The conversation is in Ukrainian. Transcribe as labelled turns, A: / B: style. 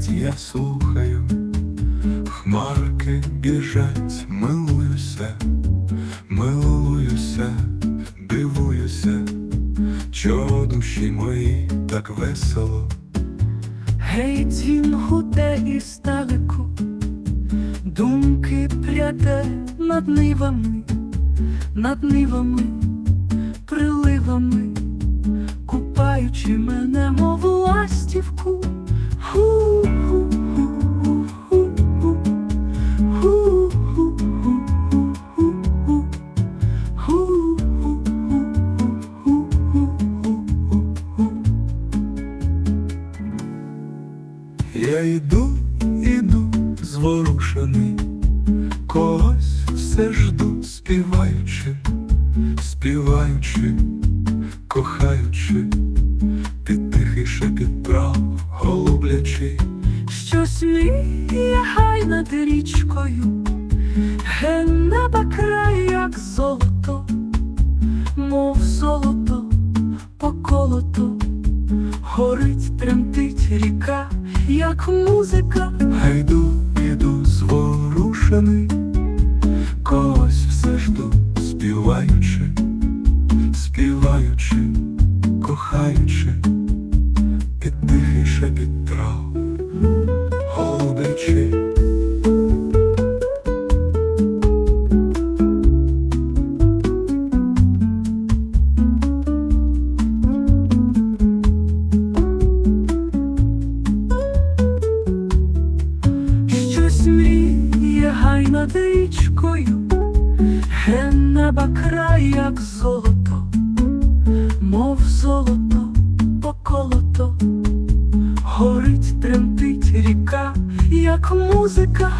A: я слухаю, хмарки біжать, милуюся, милуюся, дивуюся, чого душі мої так весело.
B: Гей, дзвін гуде із далеку, думки пряде над нивами, над нивами, приливами, купаючи мене,
A: Я йду, іду, зворушений, когось все жду, співаючи, співаючи, кохаючи, під тихий шепіт трав, голублячий.
B: Щось мріє гай над річкою, ге неба край, як золото, мов золото, поколото, горить, тремтить ріка, як музика,
A: Гайду, іду, зворушений, когось все жду, співаючи, співаючи, кохаючи,
B: над річкою, ге неба край, як золото, мов золото, поколото, горить, тремтить ріка, як музика.